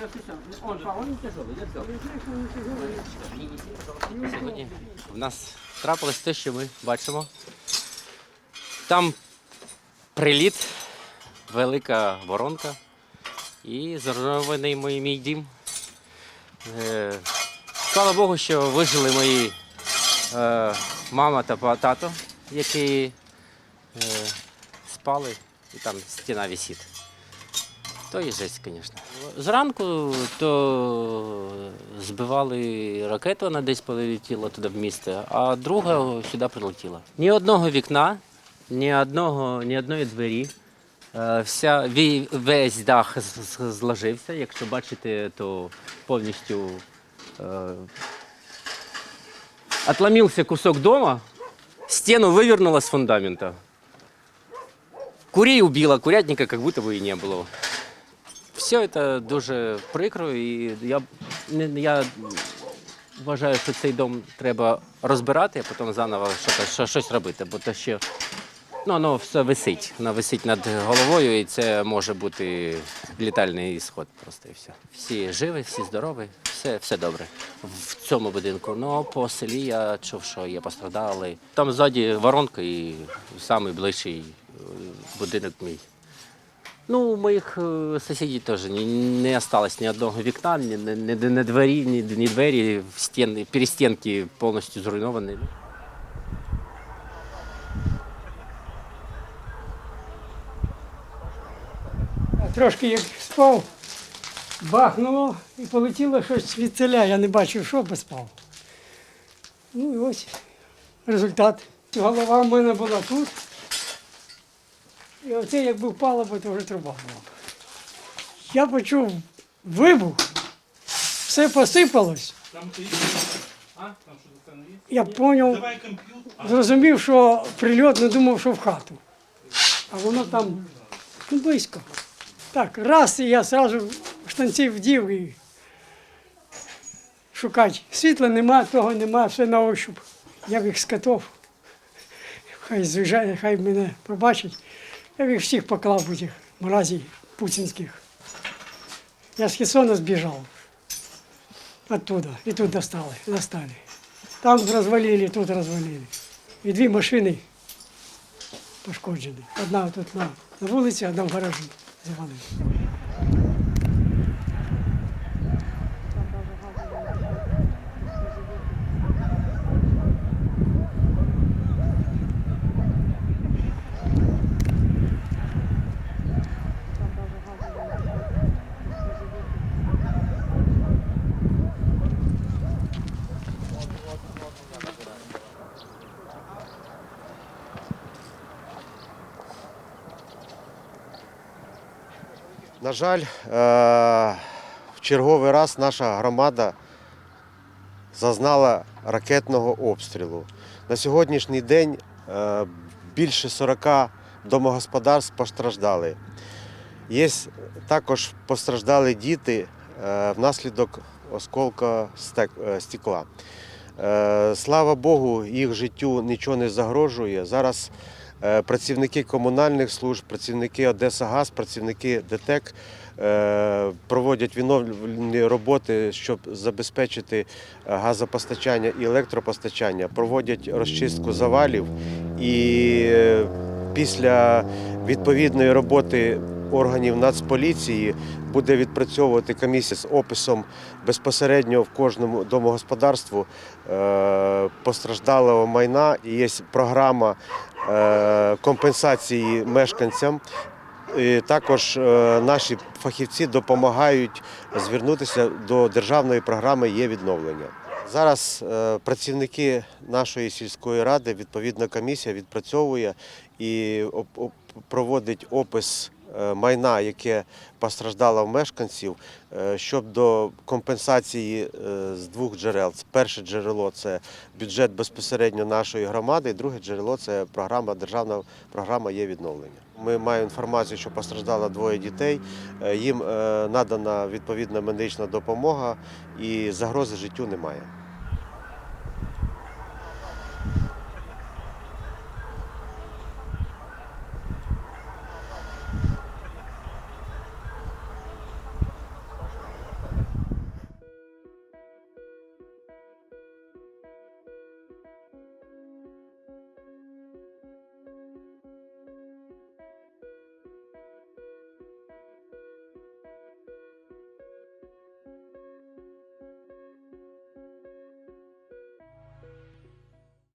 Все. Сьогодні в нас трапилось те, що ми бачимо. Там приліт, велика воронка і зруйнований мій, мій дім. Е, слава Богу, що вижили мої е, мама та тато, які е, спали, і там стіна висить. То і жесть, звісно. Зранку то збивали ракету, вона десь полетіла туди в місто, а друга сюди прилетіла. Ні одного вікна, ні одного, ні одної двері. Е, Вся, ві- весь дах з- з- зложився. Якщо бачите, то повністю е, отломився кусок дома, стену вывернула с фундамента. Курей убила, курятника как будто бы и не было. Все це дуже прикро, і я, я вважаю, що цей дом треба розбирати, а потім заново що- що- щось робити, бо то що ну, воно все висить. Воно висить над головою, і це може бути літальний ісход просто і все. Всі живі, всі здорові, все, все добре в цьому будинку. Ну, по селі я чув, що є постраждали. Там ззаді воронка і найближчий будинок мій. Ну, у моїх е, сусідів теж не, не осталось ні одного вікна, ні, ні, ні, двері, ні, ні двері, стіни, перестінки повністю зруйновані. Трошки як спав, бахнуло і полетіло щось від ціля. Я не бачив, що бо спав. Ну і ось результат. Голова в мене була тут. І оце якби впало, бо то вже труба була. Я почув вибух, все посипалось. Я зрозумів, зрозумів, що прильот не думав, що в хату. А воно там ну, близько. Так, раз і я одразу штанці вдів і шукати. Світла нема, того нема, все на ощуп. Я б їх скатов. Хай звіжає, хай мене пробачить. Я б їх всіх поклав у тих мразів путінських. Я з Херсона збіжав. Оттуда. І тут достали, достали. Там розвалили, тут розвалили. І дві машини пошкоджені. Одна тут на, на вулиці, одна в гаражі завалили. На жаль, е, в черговий раз наша громада зазнала ракетного обстрілу. На сьогоднішній день е, більше 40 домогосподарств постраждали. Є також постраждали діти е, внаслідок осколка стекла. Слава Богу, їх життю нічого не загрожує. Зараз працівники комунальних служб, працівники Одесагаз, працівники ДТЕК е, проводять відновлювальні роботи, щоб забезпечити е, газопостачання і електропостачання, проводять розчистку завалів і е, після відповідної роботи органів Нацполіції буде відпрацьовувати комісія з описом безпосередньо в кожному домогосподарству е, постраждалого майна. І Є програма е, компенсації мешканцям. І також е, наші фахівці допомагають звернутися до державної програми є відновлення. Зараз е, працівники нашої сільської ради, відповідна комісія відпрацьовує і проводить опис е, майна, яке постраждало в мешканців, е, щоб до компенсації е, з двох джерел. Перше джерело це бюджет безпосередньо нашої громади, друге джерело це програма, державна програма є відновлення. Ми маємо інформацію, що постраждало двоє дітей. Е, Їм е, надана відповідна медична допомога і загрози життю немає.